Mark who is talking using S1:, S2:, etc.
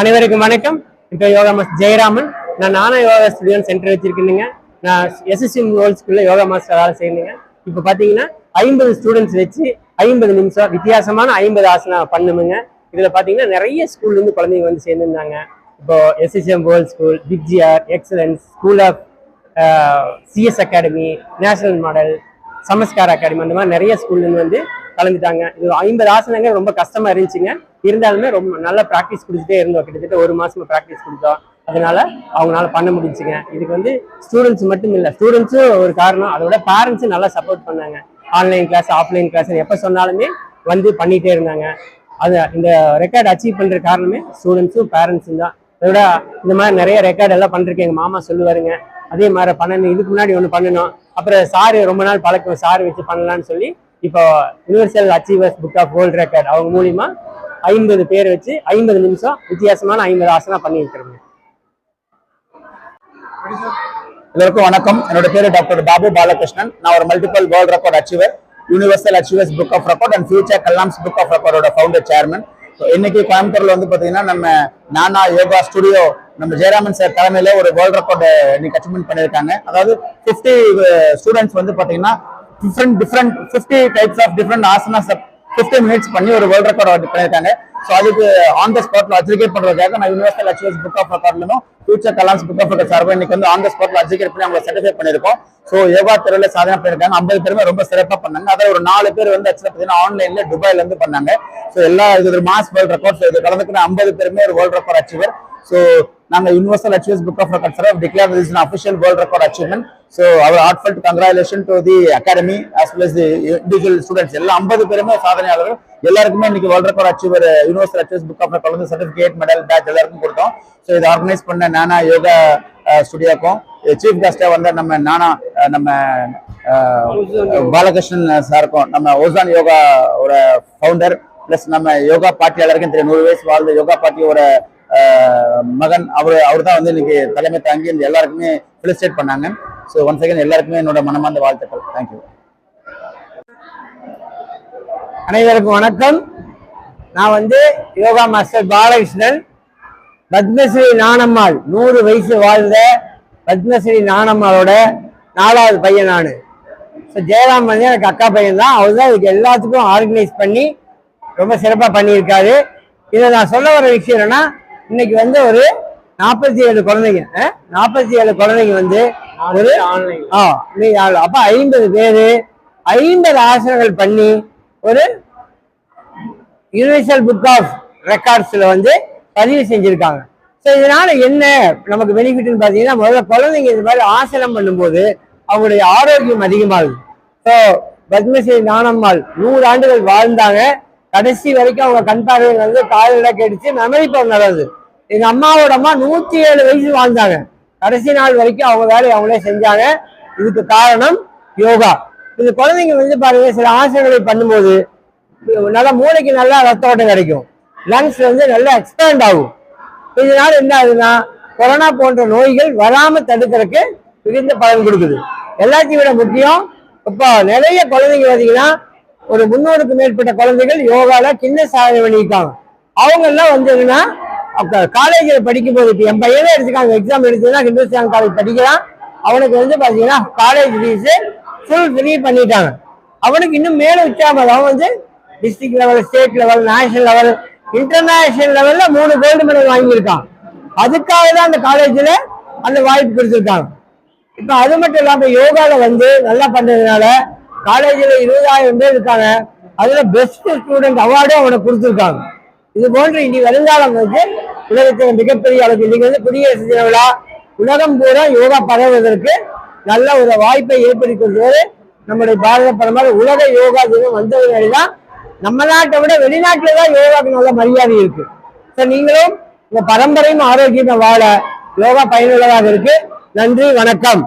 S1: அனைவருக்கும் வணக்கம். இப்போ யோகா மாஸ்டர் ஜெயராமன். நான் நானும் யோகா ஸ்டுடியோ சென்டர் வச்சிருக்கேனுங்க. நான் எஸ்எஸ்சி ஓல்ட் ஸ்கூலில் யோகா மாஸ்டர் வேலை செய்யணுங்க. இப்போ பார்த்தீங்கன்னா ஐம்பது ஸ்டூடெண்ட்ஸ் வச்சு ஐம்பது நிமிஷம் வித்தியாசமான ஐம்பது ஆசனம் பண்ணுமுங்க. இதில் பார்த்தீங்கன்னா நிறைய ஸ்கூல்லேருந்து குழந்தைங்க வந்து சேர்ந்துருந்தாங்க. இப்போ SSM world school பிக்ஜிஆர் excellence school of CS academy national model Samskar academy அந்த மாதிரி நிறைய ஸ்கூல்லேருந்து வந்து கலந்துட்டாங்க இது ஐம்பது ஆசனங்கள் ரொம்ப கஷ்டமா இருந்துச்சுங்க. இருந்தாலுமே ரொம்ப நல்லா ப்ராக்டிஸ் கொடுத்துட்டே இருந்தோம். கிட்டத்தட்ட ஒரு மாசமா ப்ராக்டிஸ் கொடுத்தோம். அதனால அவங்களால பண்ண முடிஞ்சுங்க. இதுக்கு வந்து ஸ்டூடெண்ட்ஸ் மட்டும் இல்லை ஸ்டூடெண்ட்ஸும் ஒரு காரணம். அதோட பேரண்ட்ஸும் நல்லா சப்போர்ட் பண்ணாங்க. ஆன்லைன் கிளாஸ் ஆஃப்லைன் கிளாஸ் எப்போ சொன்னாலுமே வந்து பண்ணிட்டே இருந்தாங்க. அது இந்த ரெக்கார்டு அச்சீவ் பண்ற காரணமே ஸ்டூடெண்ட்ஸும் பேரண்ட்ஸும் தான். அதோட இந்த மாதிரி நிறைய ரெக்கார்டு எல்லாம் பண்ணிருக்கேன் எங்கள் மாமா சொல்லுவாருங்க. அதே மாதிரி பண்ணணும் இதுக்கு முன்னாடி ஒன்று பண்ணணும். அப்புறம் சாரு ரொம்ப நாள் பழக்கம் சாரு வச்சு பண்ணலாம்னு சொல்லி இப்போ universal achievers book of world record அவங்க மூலியமா ஐம்பது பேர் வச்சு ஐம்பது நிமிஷம் வித்தியாசமான ஐம்பது ஆசனா பண்ணி இருக்கிறோங்க
S2: எல்லோருக்கும் வணக்கம். என்னோட பேரு டாக்டர் பாபு பாலகிருஷ்ணன். நான் ஒரு multiple world record achiever universal achievers book of record and future Kalam's book of ரெக்கார்டோட founder chairman இன்னைக்கு கோயம்புத்தூர்ல வந்து பாத்தீங்கன்னா நம்ம நானா யோகா ஸ்டுடியோ நம்ம ஜெயராமன் சார் தலைமையில ஒரு வேர்ல்ட் ரெக்கார்டு இன்னைக்கு அச்சீவ்மெண்ட் பண்ணிருக்காங்க அதாவது 50 ஸ்டூடெண்ட்ஸ் uh, வந்து பாத்தீங்கன்னா different different 50 types of different asanas 50 minutes பண்ணி ஒரு வேர்ல்ட் ரெக்கார்ட் பண்ணியிருக்காங்க. ஸோ அதுக்கு ஆன் த ஸ்பாட்ல அப்ளிகேட் பண்றதுக்காக நான் universal achievers book of ரெக்கார்ட்லும் future Kalam's book of record சார்பாக இன்னைக்கு வந்து ஆன் த ஸ்பாட்ல அப்ளிகேட் பண்ணி அவங்க சர்டிஃபை பண்ணிருக்கோம் ஸோ யோகா துறையில சாதனை பண்ணியிருக்காங்க? ஐம்பது பேருமே ரொம்ப சிறப்பாக பண்ணாங்க. அதில் ஒரு நாலு பேர் வந்து ஆக்சுவலாக பார்த்தீங்கன்னா ஆன்லைன்ல துபாயில இருந்து பண்ணாங்க. ஸோ எல்லா இது ஒரு மாஸ் வேர்ல்ட் ரெக்கார்ட் இது கலந்துக்கிற ஐம்பது பேருமே ஒரு வேர்ல்ட் ரெக்கார்ட் அச்சீவர் ஸோ நாங்கள் universal achieves book of record sir declare this official world record achievement so our heartfelt congratulation to the academy as well as the individual students எல்லா ஐம்பது பேருமே சாதனையாளர்கள். எல்லாருக்குமே இன்னைக்கு world record achiever universal achieves book of record வந்து certificate medal badge எல்லாருக்கும் கொடுத்தோம். So இதை ஆர்கனைஸ் பண்ண நானா யோகா ஸ்டுடியோக்கும் சீஃப் கெஸ்டாக வந்த நம்ம நானா நம்ம பாலகிருஷ்ணன் சாருக்கும் நம்ம ஓசான் யோகா ஒரு ஃபவுண்டர் பிளஸ் நம்ம யோகா பார்ட்டி எல்லாருக்கும் தெரியும். நூறு வயசு வாழ்ந்த யோகா பார்ட்டியோட மகன். அவர் அவர் தான் வந்து இன்னைக்கு தலைமை தாங்கி இந்த எல்லாருக்குமே ஃபெலிசிட்டேட் பண்ணாங்க. ஸோ ஒன் செகண்ட் எல்லாருக்குமே என்னோட மனமார்ந்த வாழ்த்துக்கள். தேங்க்யூ
S1: அனைவருக்கும் வணக்கம். நான் வந்து யோகா மாஸ்டர் பாலகிருஷ்ணன். பத்மஸ்ரீ நாணம்மாள். நூறு வயசு வாழ்ந்த பத்மஸ்ரீ நாணம்மாளோட நாலாவது பையன் நான். ஸோ ஜெயராம் வந்து எனக்கு அக்கா பையன் தான் அவர் தான் இதுக்கு எல்லாத்துக்கும் ஆர்கனைஸ் பண்ணி ரொம்ப சிறப்பாக பண்ணியிருக்காரு. இதை நான் சொல்ல வர விஷயம் என்னன்னா இன்னைக்கு வந்து ஒரு நாற்பத்தி ஏழு குழந்தைங்க. நாற்பத்தி ஏழு குழந்தைங்க வந்து ஒரு ஆன்லைன். ஆ. அப்ப ஐம்பது பேரு ஐம்பது ஆசனங்கள் பண்ணி ஒரு யூனிவர்சல் புக் ஆஃப் ரெக்கார்ட்ஸ்ல வந்து பதிவு செஞ்சுருக்காங்க. ஸோ இதனால என்ன நமக்கு பெனிஃபிட்னு பார்த்தீங்கன்னா முதல்ல குழந்தைங்க இது மாதிரி ஆசனம் பண்ணும்போது அவங்களுடைய ஆரோக்கியம் அதிகமாகுது. ஸோ பத்மஸ்ரீ ஞானம்மாள் நூறு ஆண்டுகள் வாழ்ந்தாங்க. கடைசி வரைக்கும் அவங்க கண் பார்வை வந்து காலில் கேட்டுச்சு மெமரி பவர் நல்லது எங்க அம்மாவோட அம்மா நூத்தி ஏழு வயசு வாழ்ந்தாங்க. கடைசி நாள் வரைக்கும் அவங்க வேலையை அவங்களே செஞ்சாங்க. இதுக்கு காரணம் யோகா. இந்த குழந்தைங்க வந்து பாருங்க சில ஆசனங்களை பண்ணும்போது நல்லா மூளைக்கு நல்லா ரத்த ஓட்டம் கிடைக்கும். லங்ஸ் வந்து நல்லா எக்ஸ்பேண்ட் ஆகும். இதனால என்ன ஆகுதுன்னா கொரோனா போன்ற நோய்கள் வராம தடுக்கிறதுக்கு மிகுந்த பலன் கொடுக்குது. எல்லாத்தையும் விட முக்கியம் இப்போ நிறைய குழந்தைங்க பார்த்தீங்கன்னா ஒரு முன்னூறுக்கு மேற்பட்ட குழந்தைகள் யோகால சின்ன சாதனை பண்ணியிருக்காங்க. அவங்க எல்லாம் வந்து என்னன்னா காலேஜில் படிக்கும்போது இப்போ என் பையனே எடுத்துக்காங்க எக்ஸாம் எடுத்ததுன்னா ஹிந்துஸ்தான் காலேஜ் படிக்கிறான். அவனுக்கு வந்து பார்த்தீங்கன்னா காலேஜ் ஃபீஸு ஃபுல் ஃப்ரீ பண்ணிட்டாங்க. அவனுக்கு இன்னும் மேலே உச்சாமல் அவன் வந்து district level state level national level international லெவல்ல மூணு கோல்டு மெடல் வாங்கியிருக்கான். அதுக்காக தான் அந்த காலேஜில் அந்த வாய்ப்பு கொடுத்துருக்காங்க. இப்போ அது மட்டும் இல்லாமல் யோகாவில் வந்து நல்லா பண்ணதுனால காலேஜில் இருபதாயிரம் பேர் இருக்காங்க. அதில் பெஸ்ட் ஸ்டூடெண்ட் அவார்டும் அவனை கொடுத்துருக்காங்க. இது போன்று இனி வருங்காலம் வந்து உலகத்தில் மிகப்பெரிய அளவுக்கு இன்னைக்கு வந்து குடியரசு தின விழா. உலகம் பூரா யோகா பரவுவதற்கு நல்ல ஒரு வாய்ப்பை ஏற்படுத்தி கொடுத்தது நம்முடைய பாரத பிரதமர் உலக யோகா தினம் வந்ததுனால தான் நம்ம நாட்டை விட வெளிநாட்டுல தான் யோகாவுக்கு நல்ல மரியாதை இருக்கு. ஸோ நீங்களும் உங்க பரம்பரையும் ஆரோக்கியமா வாழ யோகா பயனுள்ளதாக இருக்கு. நன்றி வணக்கம்.